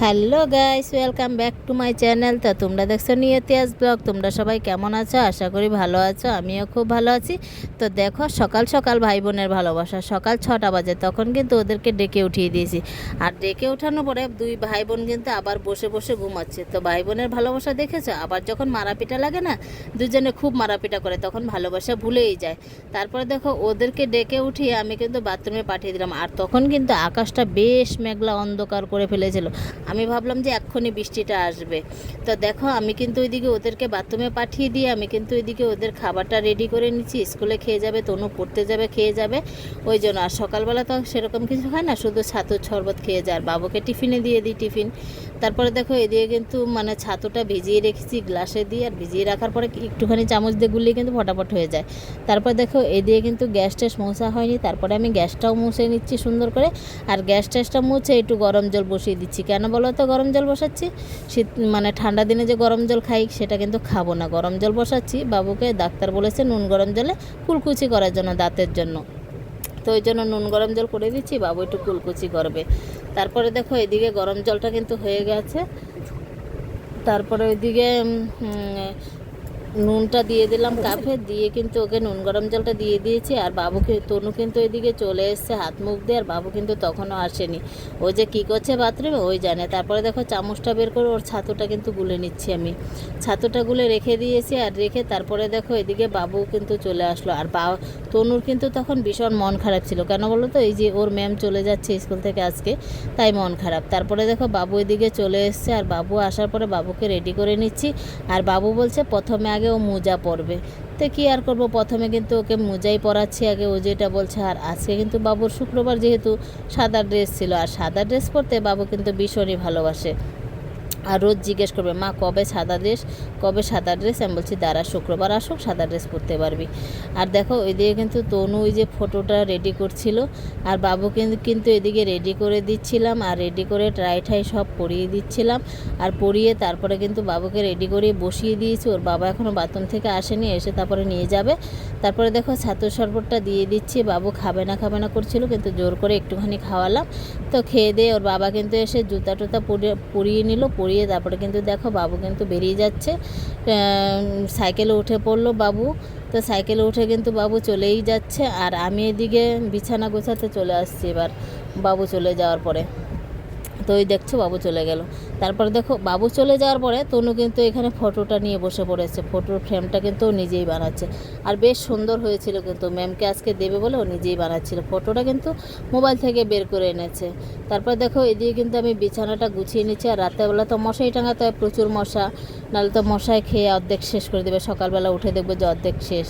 Hello guys, welcome back to my channel. তো তোমরা দেখছ নিয়তিয়াস ব্লগ, তোমরা সবাই কেমন আছো? আশা করি ভালো আছো, আমিও খুব ভালো আছি। তো দেখো, সকাল সকাল ভাই বোনের ভালোবাসা, সকাল ছটা বাজে, তখন কিন্তু ওদেরকে ডেকে উঠিয়ে দিয়েছি। আর ডেকে ওঠানোর পরে দুই ভাই বোন কিন্তু আবার বসে বসে ঘুমাচ্ছে। তো ভাই বোনের ভালোবাসা দেখেছ? আবার যখন মারাপিটা লাগে না, দুজনে খুব মারাপিটা করে, তখন ভালোবাসা ভুলেই যায়। তারপরে দেখো, ওদেরকে ডেকে উঠিয়ে আমি কিন্তু বাথরুমে পাঠিয়ে দিলাম। আর তখন কিন্তু আকাশটা বেশ মেঘলা অন্ধকার করে ফেলেছিল। আমি ভাবলাম যে এক্ষুনি বৃষ্টিটা আসবে। তো দেখো, আমি কিন্তু ওইদিকে ওদেরকে বাথরুমে পাঠিয়ে দিয়ে আমি কিন্তু ওইদিকে ওদের খাবারটা রেডি করে নিচ্ছি। স্কুলে খেয়ে যাবে, তনু পড়তে যাবে, খেয়ে যাবে। ওই জন্য আর সকালবেলা তো সেরকম কিছু হয় না, শুধু ছাতুর শরবত খেয়ে যায়। আর বাবুকে টিফিনে দিয়ে দিই টিফিন। তারপরে দেখো, এদিকে কিন্তু মানে ছাতুটা ভিজিয়ে রেখেছি গ্লাসে দিয়ে, আর ভিজিয়ে রাখার পরে একটুখানি চামচ দিয়ে গুলিয়ে কিন্তু ফটাফট হয়ে যায়। তারপর দেখো, এদিকে কিন্তু গ্যাস ট্যাস মোছা হয়নি। তারপরে আমি গ্যাসটাও মুছে নিচ্ছি সুন্দর করে। আর গ্যাস ট্যাসটা মুছে একটু গরম জল বসিয়ে দিচ্ছি। কেন বলো তো গরম জল বসাচ্ছি। শীত মানে ঠান্ডা দিনে যে গরম জল খাই, সেটা কিন্তু খাব না। গরম জল বসাচ্ছি, বাবুকে ডাক্তার বলেছে নুন গরম জলে কুলকুচি করার জন্য, দাঁতের জন্য। তো ওই জন্য নুন গরম জল করে দিচ্ছি, বাবু একটু কুলকুচি করবে। তারপরে দেখো এদিকে গরম জলটা কিন্তু হয়ে গেছে। তারপরে ওইদিকে নুনটা দিয়ে দিলাম কাপে দিয়ে কিন্তু ওকে নুন গরম জলটা দিয়ে দিয়েছি, আর বাবুকে তনু কিন্তু এদিকে চলে এসছে হাত মুখ দিয়ে, আর বাবু কিন্তু তখনও আসেনি। ও যে কী করছে বাথরুমে, ওই জানে। তারপরে দেখো চামচটা বের করে ওর ছাতুটা কিন্তু গুলে নিচ্ছি আমি। ছাতুটা গুলে রেখে দিয়েছি, আর রেখে তারপরে দেখো এদিকে বাবু কিন্তু চলে আসলো। আর বা তনুর কিন্তু তখন ভীষণ মন খারাপ ছিল। কেন বলো তো? এই যে ওর ম্যাম চলে যাচ্ছে স্কুল থেকে আজকে, তাই মন খারাপ। তারপরে দেখো বাবু এদিকে চলে এসছে, আর বাবু আসার পরে বাবুকে রেডি করে নিচ্ছি। আর বাবু বলছে, প্রথমে আগে ও মোজা পরবে। তো কি আর করব? প্রথমে কিন্তু ওকে মোজাই পরাচ্ছি আগে, ও যেটা বলছে, আর আজকে কিন্তু বাবুর শুক্রবার যেহেতু সাদা ড্রেস ছিল, আর সাদা ড্রেস পরতে বাবু কিন্তু ভীষণই ভালোবাসে। আর রোজ জিজ্ঞেস করবে, মা, কবে সাদা ড্রেস? কবে সাদা ড্রেস? আমি বলছি, দাঁড়া, শুক্রবার আসুক, সাদা ড্রেস পরতে পারবি। আর দেখো, ওইদিকে কিন্তু তনু ওই যে ফটোটা রেডি করছিল, আর বাবু কিন্তু কিন্তু এদিকে রেডি করে দিচ্ছিলাম, আর রেডি করে ট্রাই ঠাই সব পরিয়ে দিচ্ছিলাম, আর পরিয়ে তারপরে কিন্তু বাবুকে রেডি করে বসিয়ে দিয়েছি। ওর বাবা এখনও বাথরুম থেকে আসেনি, এসে তারপরে নিয়ে যাবে। তারপরে দেখো, ছাতুর শরবতটা দিয়ে দিচ্ছি, বাবু খাবে না খাবে না করছিল, কিন্তু জোর করে একটুখানি খাওয়ালাম। তো খেয়ে দিয়ে ওর বাবা কিন্তু এসে জুতা টুতা পরিয়ে পরিয়ে নিল, পরিয়ে তারপরে কিন্তু দেখো বাবু কিন্তু বেরিয়ে যাচ্ছে। সাইকেলে উঠে পড়ল বাবু। তো সাইকেলে উঠে কিন্তু বাবু চলেই যাচ্ছে আর আমি এদিকে বিছানা গোছাতে চলে আসছি এবার, বাবু চলে যাওয়ার পরে। তো ওই দেখছ বাবু চলে গেল। তারপরে দেখো, বাবু চলে যাওয়ার পরে তনু কিন্তু এখানে ফটোটা নিয়ে বসে পড়েছে। ফটোর ফ্রেমটা কিন্তু ও নিজেই বানাচ্ছে। আর বেশ সুন্দর হয়েছিল কিন্তু ম্যামকে আজকে দেবে বলে ও নিজেই বানাচ্ছিল। ফটোটা কিন্তু মোবাইল থেকে বের করে এনেছে। তারপর দেখো, এদিকে কিন্তু আমি বিছানাটা গুছিয়ে নিচ্ছি। আর রাতেরবেলা তো মশাই টাঙাতে হয়, প্রচুর মশা। নাহলে তো মশাই খেয়ে অর্ধেক শেষ করে দেবে। সকালবেলা উঠে দেখবে যে অর্ধেক শেষ।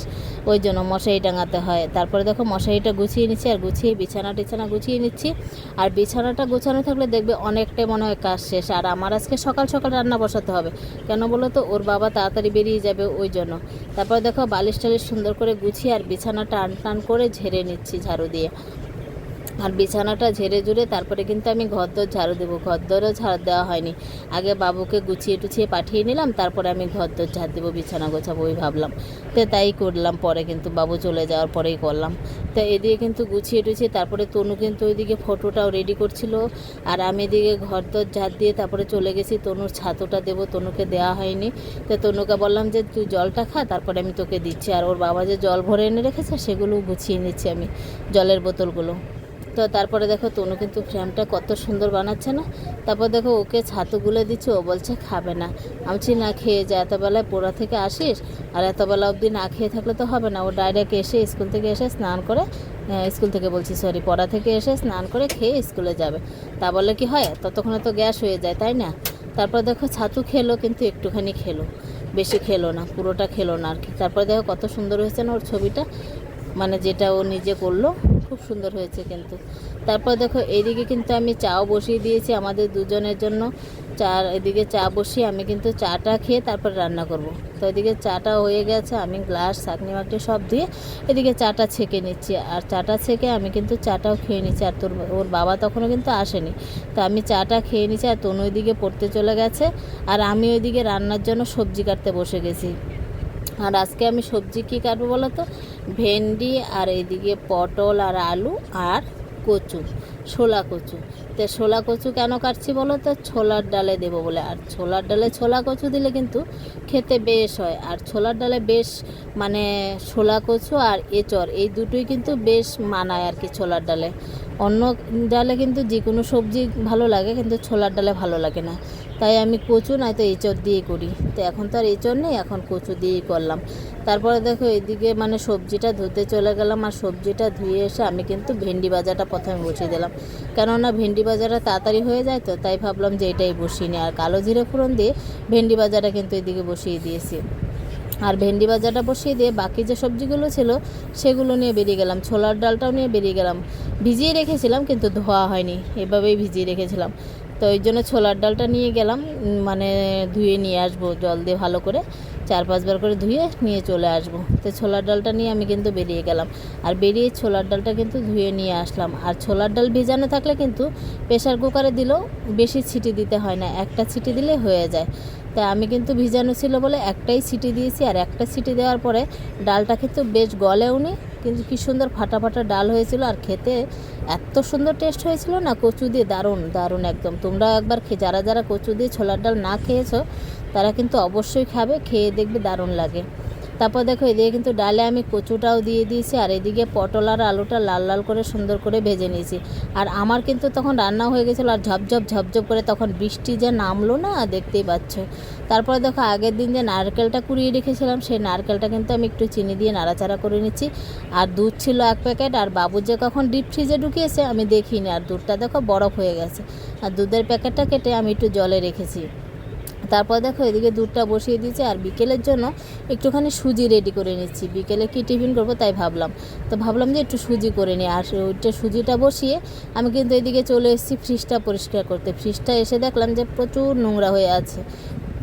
ওই জন্য মশারি টাঙাতে হয়। তারপরে দেখো, মশারিটা গুছিয়ে নিচ্ছি আর গুছিয়ে বিছানা টিছানা গুছিয়ে নিচ্ছি। আর বিছানাটা গুছানো থাকলে দেখবে অনেকটাই মনে হয় কাজ শেষ। আর আমার আজকে সকাল সকাল রান্না বসাতে হবে। কেন বলো তো, ওর বাবা তাড়াতাড়ি বেরিয়ে যাবে ওই জন্য। তারপর দেখো বালিশ টালিশ সুন্দর করে গুছিয়ে আর বিছানা টান টান করে ঝেড়ে নিচ্ছি ঝাড়ু দিয়ে। আর বিছানাটা ঝেড়ে জুড়ে তারপরে কিন্তু আমি ঘর ঘরদোর ঝাড়ু দেবো। ঘরদোরও ঝাড় দেওয়া হয়নি। আগে বাবুকে গুছিয়ে টুছিয়ে পাঠিয়ে নিলাম, তারপরে আমি ঘর ঘরদোর ঝাড় দেবো, বিছানা গোছাবো ওই ভাবলাম। তো তাই করলাম, পরে কিন্তু বাবু চলে যাওয়ার পরেই করলাম। তো এদিকে কিন্তু গুছিয়ে টুছিয়ে তারপরে তনু কিন্তু ওইদিকে ফটোটাও রেডি করছিল। আর আমি এদিকে ঘর ঘরদোর ঝাড় দিয়ে তারপরে চলে গেছি, তনুর ছাতুটা দেবো, তনুকে দেওয়া হয়নি। তো তনুকে বললাম যে, তুই জলটা খা, তারপরে আমি তোকে দিচ্ছি। আর ওর বাবা যে জল ভরে এনে রেখেছে সেগুলো গুছিয়ে নিচ্ছি আমি, জলের বোতলগুলো। তো তারপরে দেখো তনু কিন্তু ফ্রেমটা কত সুন্দর বানাচ্ছে না? তারপর দেখো ওকে ছাতু গুলে দিচ্ছে, ও বলছে খাবে না। আমি বলছি, না খেয়ে যা, এতবেলায় পোড়া থেকে আসিস, আর এতবেলা অবধি না খেয়ে থাকলে তো হবে না। ও ডাইরেক্ট এসে স্কুল থেকে এসে স্নান করে স্কুল থেকে বলছি, সরি, পড়া থেকে এসে স্নান করে খেয়ে স্কুলে যাবে। তা বলে কি হয়, ততক্ষণে তো গ্যাস হয়ে যায়, তাই না? তারপর দেখো ছাতু খেলো, কিন্তু একটুখানি খেলো, বেশি খেলো না, পুরোটা খেলো না আর কি। তারপরে দেখো কত সুন্দর হয়েছে না ওর ছবিটা মানে যেটা ও নিজে করল। খুব সুন্দর হয়েছে কিন্তু। তারপর দেখো এইদিকে কিন্তু আমি চাও বসিয়ে দিয়েছি আমাদের দুজনের জন্য। চা এদিকে চা বসিয়ে আমি কিন্তু চাটা খেয়ে তারপর রান্না করব। তো এদিকে চাটা হয়ে গেছে, আমি গ্লাস চাকনি মাকনি সব দিয়ে এদিকে চাটা ছেঁকে নিচ্ছি। আর চাটা ছেঁকে আমি কিন্তু চাটাও খেয়ে নিচ্ছি। আর তোর, ওর বাবা তখনও কিন্তু আসেনি। তো আমি চাটা খেয়ে নিচ্ছি আর তনু ওইদিকে পড়তে চলে গেছে। আর আমি ওইদিকে রান্নার জন্য সবজি কাটতে বসে গেছি। আর আজকে আমি সবজি কী কাটবো বলো তো? ভেন্ডি আর এদিকে পটল আর আলু আর কচু, ছোলা কচু। তো ছোলা কচু কেন কাটছি বলো তো? ছোলার ডালে দেবো বলে। আর ছোলার ডালে ছোলা কচু দিলে কিন্তু খেতে বেশ হয়। আর ছোলার ডালে বেশ মানে ছোলা কচু আর এচর এই দুটোই কিন্তু বেশ মানায় আর কি ছোলার ডালে। অন্য ডালে কিন্তু যে কোনো সবজি ভালো লাগে, কিন্তু ছোলার ডালে ভালো লাগে না। তাই আমি কচু নয়তো এঁচড় দিয়ে করি। তো এখন তো আর এঁচড় নেই, এখন কচু দিয়েই করলাম। তারপরে দেখো এদিকে মানে সবজিটা ধুতে চলে গেলাম আর সবজিটা ধুয়ে এসে আমি কিন্তু ভেন্ডি ভাজাটা প্রথমে বসিয়ে দিলাম। কেননা ভেন্ডি ভাজাটা তাড়াতাড়ি হয়ে যায় তো, তাই ভাবলাম যে এটাই বসিয়ে নিই। আর কালো জিরে ফোড়ন দিয়ে ভেন্ডি ভাজাটা কিন্তু এদিকে বসিয়ে দিয়েছি। আর ভেন্ডি ভাজাটা বসিয়ে দিয়ে বাকি যে সবজিগুলো ছিল সেগুলো নিয়ে বেরিয়ে গেলাম। ছোলার ডালটাও নিয়ে বেরিয়ে গেলাম। ভিজিয়ে রেখেছিলাম কিন্তু ধোয়া হয়নি, এভাবেই ভিজিয়ে রেখেছিলাম। তো ওই জন্য ছোলার ডালটা নিয়ে গেলাম মানে ধুয়ে নিয়ে আসব জল দিয়ে ভালো করে। চার পাঁচবার করে ধুয়ে নিয়ে চলে আসব। তো ছোলার ডালটা নিয়ে আমি কিন্তু বেরিয়ে গেলাম। আর বেরিয়ে ছোলার ডালটা কিন্তু ধুয়ে নিয়ে আসলাম। আর ছোলার ডাল ভিজানো থাকলে কিন্তু প্রেশার কুকারে দিলেও বেশি ছিটি দিতে হয় না। একটা ছিটি দিলে হয়ে যায়। তাই আমি কিন্তু ভিজানো ছিল বলে একটাই সিটি দিয়েছি। আর একটা সিটি দেওয়ার পরে ডালটা কিন্তু বেশ গলেওনি। কিন্তু কি সুন্দর ফাটা ফাটা ডাল হয়েছিল আর খেতে এত সুন্দর টেস্ট হয়েছিল না, কচু দিয়ে দারুণ দারুণ একদম। তোমরা একবার খে- যারা যারা কচু দিয়ে ছোলার ডাল না খেয়েছো, তারা কিন্তু অবশ্যই খাবে, খেয়ে দেখবে দারুণ লাগে। তারপর দেখো, এদিকে কিন্তু ডালে আমি কচুটাও দিয়ে দিয়েছি, আর এদিকে পটল আর আলুটা লাল লাল করে সুন্দর করে ভেজে নিয়েছি। আর আমার কিন্তু তখন রান্না হয়ে গেছিল, আর ঝপঝপ ঝপঝপ করে তখন বৃষ্টি যে নামলো না, দেখতেই পাচ্ছ। তারপরে দেখো, আগের দিন যে নারকেলটা কুড়িয়ে রেখেছিলাম, সেই নারকেলটা কিন্তু আমি একটু চিনি দিয়ে নাড়াচাড়া করে নিচ্ছি। আর দুধ ছিল এক প্যাকেট, আর বাবু যে কখন ডিপ ফ্রিজে ঢুকিয়েছে, আমি দেখিনি। আর দুধটা দেখো বরফ হয়ে গেছে। আর দুধের প্যাকেটটা কেটে আমি একটু জলে রেখেছি। তারপর দেখো এদিকে দুধটা বসিয়ে দিয়েছি আর বিকেলের জন্য একটুখানি সুজি রেডি করে নিচ্ছি। বিকেলে কি টিফিন করব তাই ভাবলাম। তো ভাবলাম যে একটু সুজি করে নিই। আর ওইটা সুজিটা বসিয়ে আমি কিন্তু এদিকে চলে এসেছি ফ্রিজটা পরিষ্কার করতে। ফ্রিজটা এসে দেখলাম যে প্রচুর নোংরা হয়ে আছে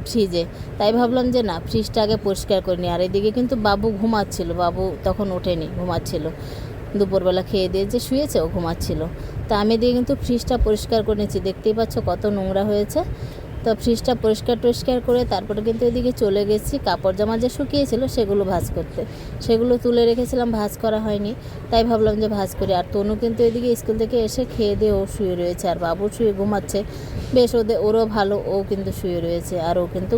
ফ্রিজে তাই ভাবলাম যে না ফ্রিজটা আগে পরিষ্কার করে নিই। আর এদিকে কিন্তু বাবু ঘুমাচ্ছিল। বাবু তখন ওঠেনি, ঘুমাচ্ছিল। দুপুরবেলা খেয়ে দিয়ে যে শুয়েছে, ও ঘুমাচ্ছিল। তা আমি দিয়ে কিন্তু ফ্রিজটা পরিষ্কার করে নিচ্ছি। দেখতেই পাচ্ছ কত নোংরা হয়েছে। তো ফ্রিজটা পরিষ্কার টরিষ্কার করে তারপরে কিন্তু এদিকে চলে গেছি। কাপড় জামা যে শুকিয়েছিল সেগুলো ভাজ করতে। সেগুলো তুলে রেখেছিলাম, ভাজ করা হয়নি। তাই ভাবলাম যে ভাজ করি। আর তনু কিন্তু এদিকে স্কুল থেকে এসে খেয়ে দিয়ে ও শুয়ে রয়েছে। আর বাবু শুয়ে ঘুমাচ্ছে। বেশ ওদের, ওরও ভালো, ও কিন্তু শুয়ে রয়েছে। আর ও কিন্তু